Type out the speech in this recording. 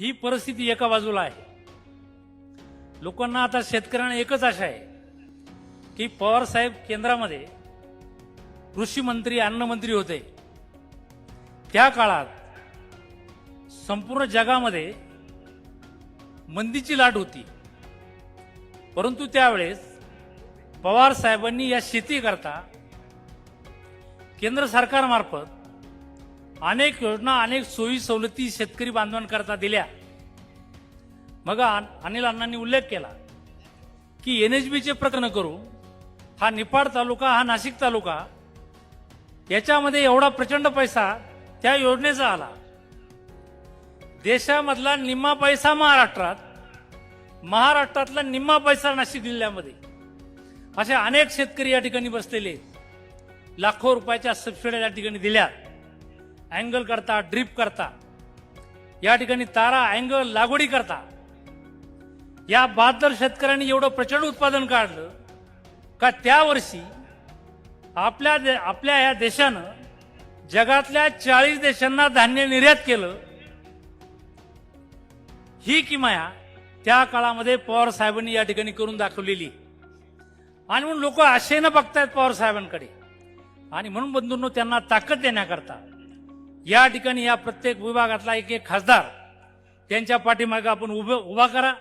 ही परिस्थिती एका बाजूला आहे. लोकांना आता शेतकऱ्यांना एकच आशा आहे की पवार साहेब केंद्रामध्ये कृषी मंत्री अन्न मंत्री होते. त्या काळात संपूर्ण जगामध्ये मंदीची लाट होती. परंतु त्यावेळेस पवार साहेबांनी या शेती करता केंद्र सरकारमार्फत अनेक योजना अनेक सोयी सवलती शेतकरी बांधवांकरता दिल्या. मग अन- अनिल अण्णांनी उल्लेख केला की एन एच बीचे प्रकरण करू हा निपाड तालुका हा नाशिक तालुका याच्यामध्ये एवढा प्रचंड पैसा त्या योजनेचा आला. देशामधला निम्मा पैसा महाराष्ट्रात महाराष्ट्रातला निम्मा पैसा नाशिक जिल्ह्यामध्ये. असे अनेक शेतकरी या ठिकाणी बसलेले आहेत. लाखो रुपयाच्या सबसिड्या या ठिकाणी दिल्या. अँगल करता ड्रीप करता. या ठिकाणी तारा अँगल लागवडी करता. या बहात्तर शेतकऱ्यांनी एवढं प्रचंड उत्पादन काढलं का त्या वर्षी आपल्या दे- आपल्या या देशानं जगातल्या चाळीस देशांना धान्य निर्यात केलं. ही किमाया त्या काळामध्ये पवार साहेबांनी या ठिकाणी करून दाखवलेली. आणि म्हणून लोक आशेनं बघतायत पवार साहेबांकडे. आणि म्हणून बंधूंनो त्यांना ताकद देण्याकरता या ठिकाणी या प्रत्येक विभागातला एक एक खासदार त्यांच्या पाठीमागे आपण उभे उभा करा.